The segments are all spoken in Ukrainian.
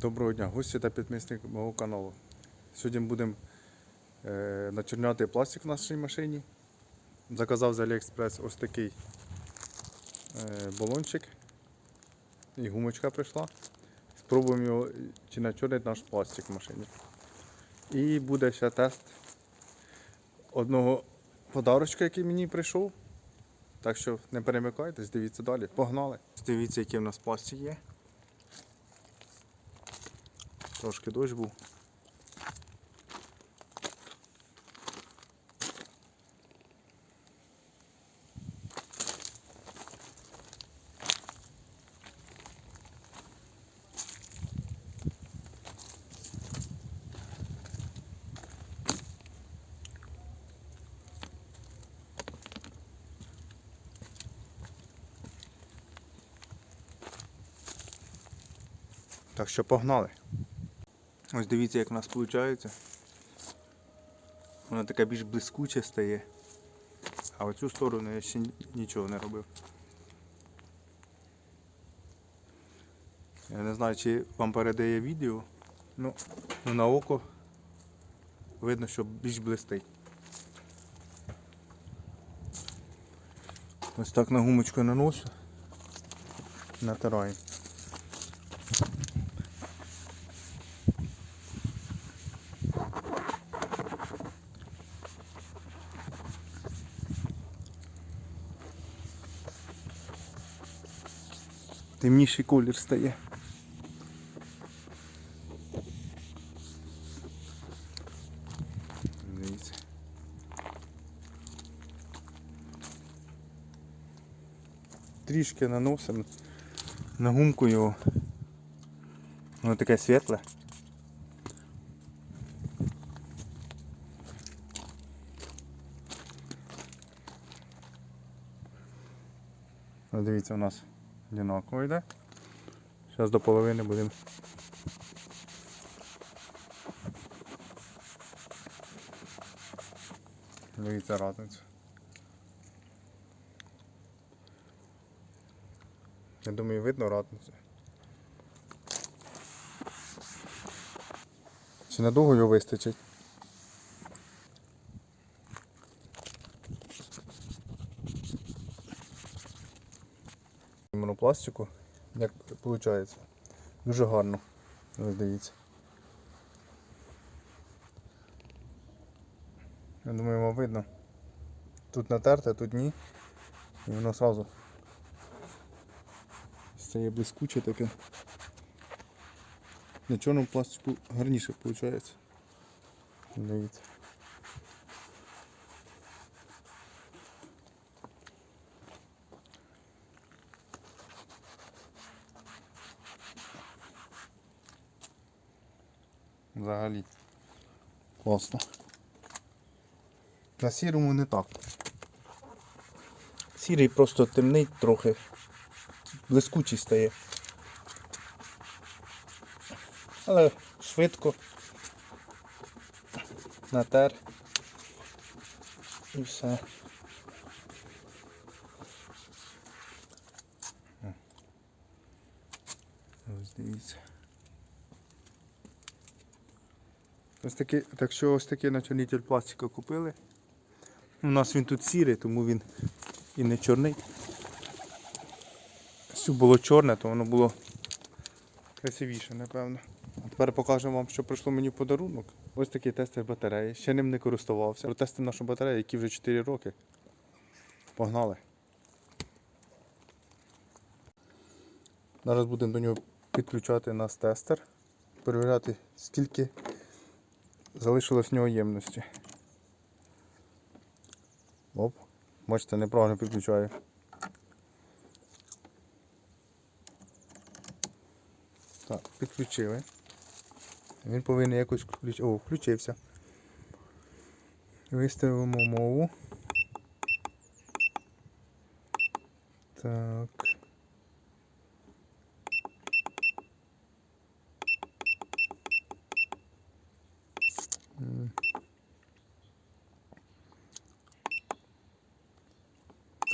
Доброго дня, гості та підписники мого каналу. Сьогодні будемо е, начерняти пластик в нашій машині. Заказав з Aliexpress ось такий е, балончик і гумочка прийшла. Спробуємо його, чи начорнить наш пластик в машині. І буде ще тест одного подарочка, який мені прийшов. Так що не перемикайтесь, дивіться далі. Погнали! Дивіться, який в нас пластик є. Трошки дощ був. Так що погнали. Ось дивіться, як в нас виходить. Вона така більш блискуча стає. А оцю сторону я ще нічого не робив. Я не знаю, чи вам передає відео. Ну, ну на око видно, що більш блистить. Ось так на гумочку наношу. Натираємо. Темніший колір стає. Дивіться. Трішки наносимо на гумку його. Воно таке світле. Дивіться, у нас одинаково йде. Зараз до половини будемо. Дивіться разницю. Я думаю, видно разницю. Чи надовго його вистачить? Монопластику, як виходить. Дуже гарно. Ось дивіться. Я думаю, вам видно. Тут натерте, тут ні. І воно одразу стає блискуче таке. На чорному пластику гарніше виходить. Дивіться. Взагалі. Класно. На сірому не так. Сірий просто темний трохи. Блискучий стає. Але швидко. Натер. І все. Ось дивіться. Ось такий, так що ось такий начернитель пластика купили. У нас він тут сірий, тому він і не чорний. Якщо було чорне, то воно було красивіше, напевно. А тепер покажемо вам, що прийшло мені в подарунок. Ось такий тестер батареї. Ще ним не користувався. Протестив нашу батарею, які вже 4 роки. Погнали. Зараз будемо до нього підключати нас тестер, перевіряти, скільки залишилось в. Оп, бачите, неправильно підключаю. Так, підключили. Він повинен якось включити. О, включився. Виставимо мову. Так.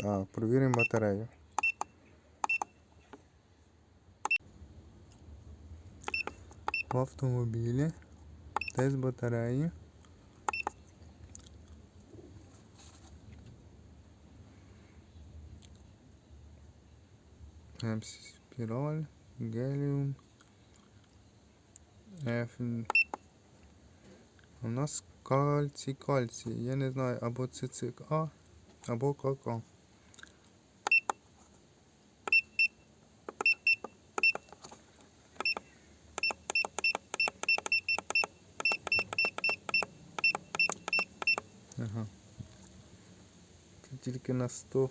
Так, провіримо батарею. в автомобілі. Тест батареї. Спіраль, геліум. Ф. У нас кальцій, кальцій. Я не знаю, або цицик А, або КК. Ага. Це тільки на 100.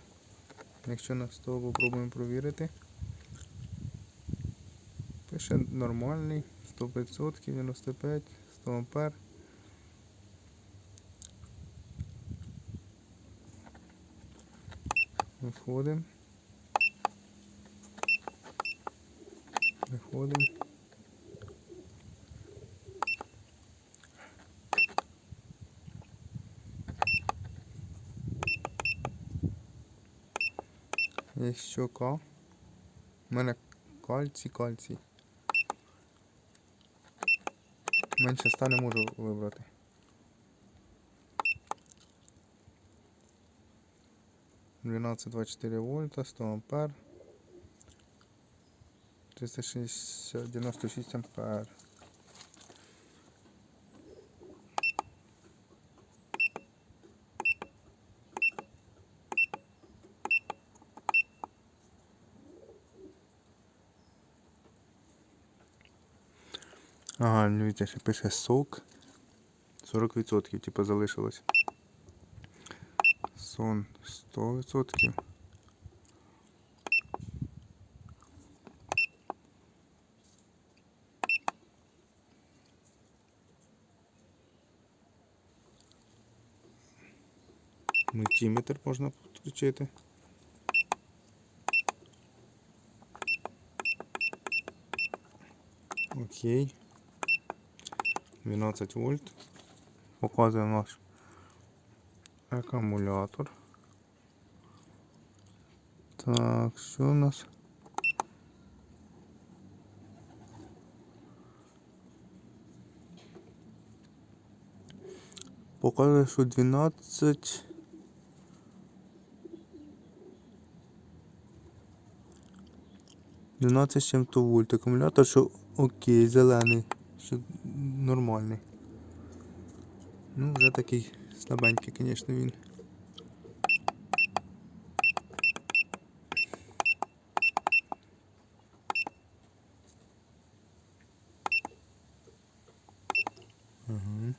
Якщо на 100 попробуємо провірити. Пише нормальний, 100%, 95, 100 ампер. Виходимо. Виходимо. Є щока. У мене кальцій, кальцій. Менше 100 не можу вибрати. Двенадцать двадцать четыре вольта, 100 ампер. 360, 96 ампер. Ага, дивіться, ще пише сок. 40% типу залишилось. Сон 100%. Мультиметр можна підключити. Окей. 12 вольт. Показує наш акумулятор. Так, що у нас? Показує, що 12. Дванадцять чим-то вольт. Акумулятор, що окей, зелений, що нормальний. Ну, вже такий слабенький, звісно, він. Ага.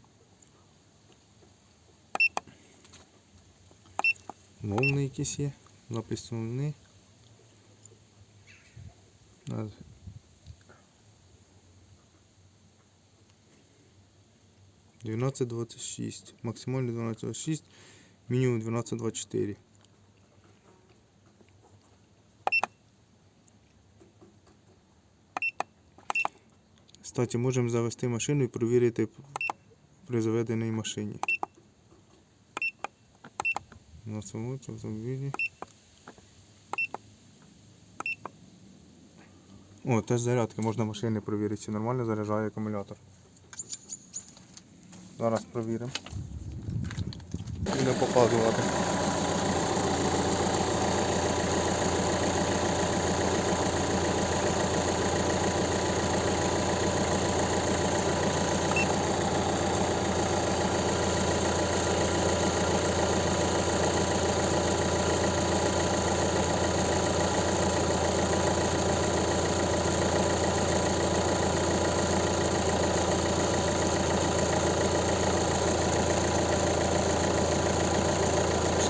Волни якісь є, запис волни. 12.26. Максимально 12.26. Мінімум 12.24. Кстати, можемо завести машину і перевірити при заведеній машині. На самому автомобілі. О, теж зарядки, можна машини перевірити, чи нормально заряджає акумулятор. Зараз провіримо. І не показувати. –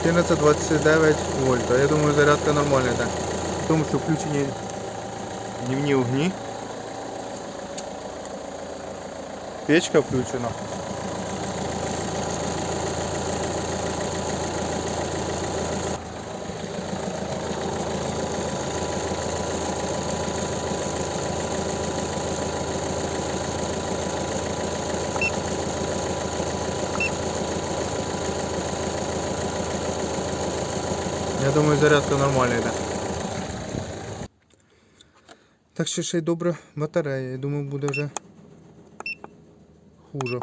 14,29 вольта. Я думаю, зарядка нормальна йде. Тому що включені днівні огні. Печка включена. Я думаю, зарядка нормальна йде. Так що ще й добре батарея, я думаю, буде вже хуже.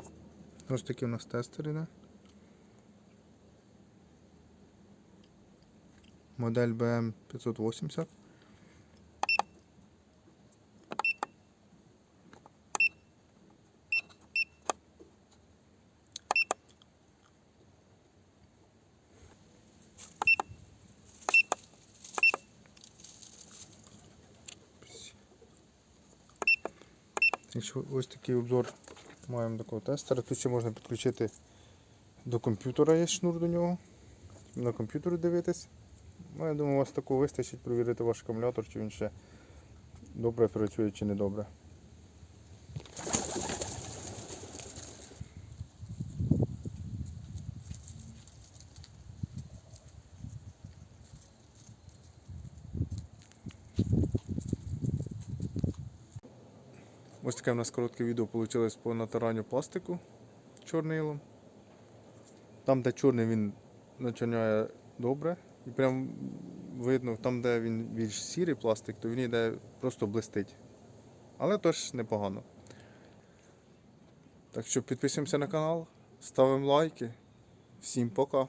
Ось такі у нас тестери, да? Модель BM580. Ось такий обзор маємо такого тестера. Тут ще можна підключити до комп'ютера, є шнур до нього. На комп'ютері дивитись. Ну, я думаю, у вас такого вистачить провірити ваш акумулятор, чи він ще добре працює чи не добре. Ось таке у нас коротке відео вийшло по натиранню пластику чорнилом. Там, де чорний, він начиняє добре. І прям видно, там, де він більш сірий пластик, то він йде просто блистить. Але теж непогано. Так що підписуємося на канал, ставимо лайки. Всім пока.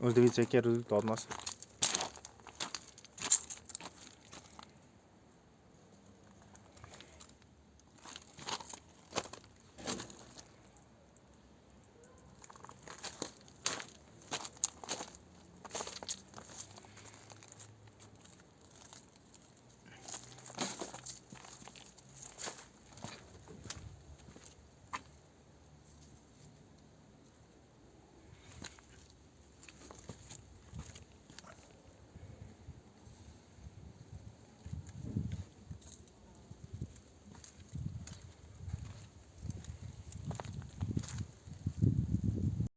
Ось дивіться, який результат у нас.